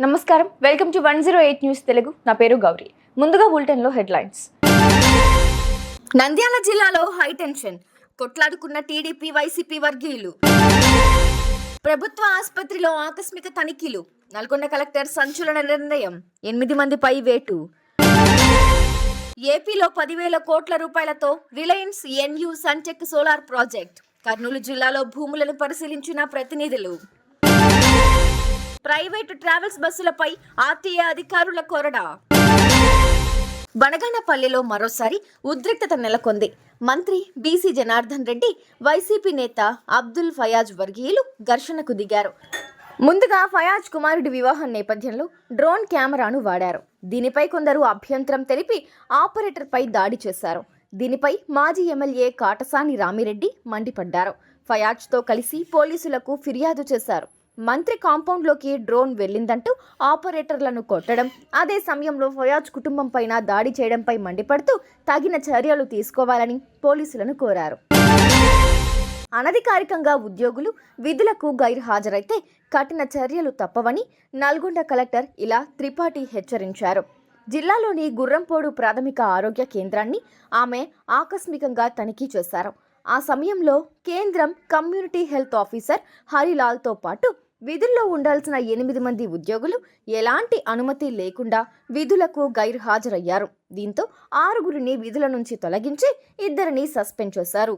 నమస్కారం. Welcome to one zero eight news Telugu. నా పేరు గౌరీ. ముందుగా బులెటిన్లో హెడ్లైన్స్. నంద్యాల జిల్లాలో హై టెన్షన్. కొట్లాడుకున్న టీడీపీ వైసీపీ వర్గీయులు. ప్రభుత్వ ఆసుపత్రిలో ఆకస్మిక తనిఖీలు. నల్గొండ కలెక్టర్ సంచలన నిర్ణయం. ఎనిమిది మందిపై వేటు. ఏపీలో పదివేల కోట్ల రూపాయలతో Reliance NU Suntech solar project. Kurnool జిల్లాలో భూములను పరిశీలించిన ప్రతినిధులు. ప్రైవేటు ట్రావెల్స్ బస్సులపై ఆర్టీఏ అధికారుల కొరడా. బనగానపల్లిలో మరోసారి ఉద్రిక్తత నెలకొంది. మంత్రి బీసీ జనార్దన్ రెడ్డి వైసీపీ నేత అబ్దుల్ ఫయాజ్ వర్గీయులు ఘర్షణకు దిగారు. ముందుగా ఫయాజ్ కుమారుడి వివాహం నేపథ్యంలో డ్రోన్ కెమెరాను వాడారు. దీనిపై కొందరు అభ్యంతరం తెలిపి ఆపరేటర్పై దాడి చేశారు. దీనిపై మాజీ ఎమ్మెల్యే కాటసాని రామిరెడ్డి మండిపడ్డారు. ఫయాజ్తో కలిసి పోలీసులకు ఫిర్యాదు చేశారు. మంత్రి కాంపౌండ్లోకి డ్రోన్ వెళ్ళిందంటూ ఆపరేటర్లను కొట్టడం అదే సమయంలో ఫయాజ్ కుటుంబం పైన దాడి చేయడంపై మండిపడుతూ తగిన చర్యలు తీసుకోవాలని పోలీసులను కోరారు. అనధికారికంగా ఉద్యోగులు విధులకు గైర్హాజరైతే కఠిన చర్యలు తప్పవని నల్గొండ కలెక్టర్ ఇలా త్రిపాఠి హెచ్చరించారు. జిల్లాలోని గుర్రంపోడు ప్రాథమిక ఆరోగ్య కేంద్రాన్ని ఆమె ఆకస్మికంగా తనిఖీ చేశారు. ఆ సమయంలో కేంద్రం కమ్యూనిటీ హెల్త్ ఆఫీసర్ హరిలాల్తో పాటు విధుల్లో ఉండాల్సిన ఎనిమిది మంది ఉద్యోగులు ఎలాంటి అనుమతి లేకుండా విధులకు గైర్హాజరయ్యారు. దీంతో ఆరుగురిని విధుల నుంచి తొలగించి ఇద్దరిని సస్పెండ్ చేశారు.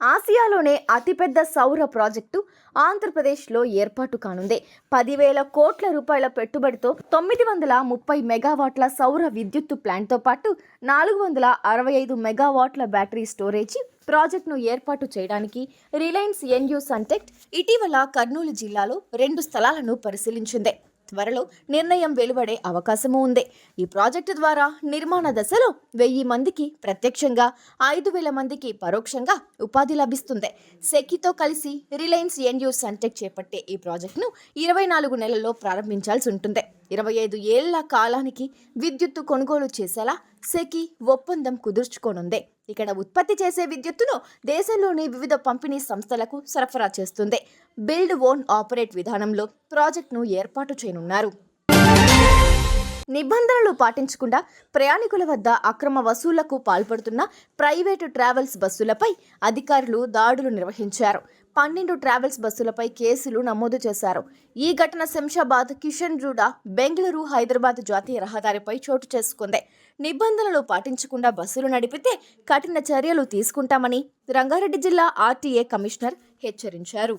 ఆసియాలోనే అతిపెద్ద సౌర ప్రాజెక్టు ఆంధ్రప్రదేశ్లో ఏర్పాటు కానుంది. పదివేల కోట్ల రూపాయల పెట్టుబడితో తొమ్మిది వందల ముప్పై మెగావాట్ల సౌర విద్యుత్తు ప్లాంట్తో పాటు నాలుగు వందల అరవై ఐదు మెగావాట్ల బ్యాటరీ స్టోరేజీ ప్రాజెక్టును ఏర్పాటు చేయడానికి రిలయన్స్ ఎన్యూ సన్టెక్ట్ ఇటీవల కర్నూలు జిల్లాలో రెండు స్థలాలను పరిశీలించింది. త్వరలో నిర్ణయం వెలువడే అవకాశము ఉంది. ఈ ప్రాజెక్టు ద్వారా నిర్మాణ దశలో వెయ్యి మందికి ప్రత్యక్షంగా ఐదు వేల మందికి పరోక్షంగా ఉపాధి లభిస్తుంది. సెక్కితో కలిసి రిలయన్స్ ఎన్యూ సెంటెక్ చేపట్టే ఈ ప్రాజెక్టును ఇరవై నాలుగు నెలల్లో ప్రారంభించాల్సి ఉంటుంది. ఇరవై ఐదు ఏళ్ళ కాలానికి విద్యుత్తు కొనుగోలు చేసేలా సెకి ఒప్పందం కుదుర్చుకోనుంది. ఇక్కడ ఉత్పత్తి చేసే విద్యుత్తును దేశంలోని వివిధ పంపిణీ సంస్థలకు సరఫరా చేస్తుంది. బిల్డ్ ఓన్ ఆపరేట్ విధానంలో ప్రాజెక్టును ఏర్పాటు చేయనున్నారు. నిబంధనలు పాటించకుండా ప్రయాణికుల వద్ద అక్రమ వసూళ్ళకు పాల్పడుతున్న ప్రైవేటు ట్రావెల్స్ బస్సులపై అధికారులు దాడులు నిర్వహించారు. పన్నెండు ట్రావెల్స్ బస్సులపై కేసులు నమోదు చేశారు. ఈ ఘటన శంషాబాద్ కిషన్ జూడా బెంగళూరు హైదరాబాద్ జాతీయ రహదారిపై చోటు చేసుకుంది. నిబంధనలు పాటించకుండా బస్సులు నడిపితే కఠిన చర్యలు తీసుకుంటామని రంగారెడ్డి జిల్లా ఆర్టీఏ కమిషనర్ హెచ్చరించారు.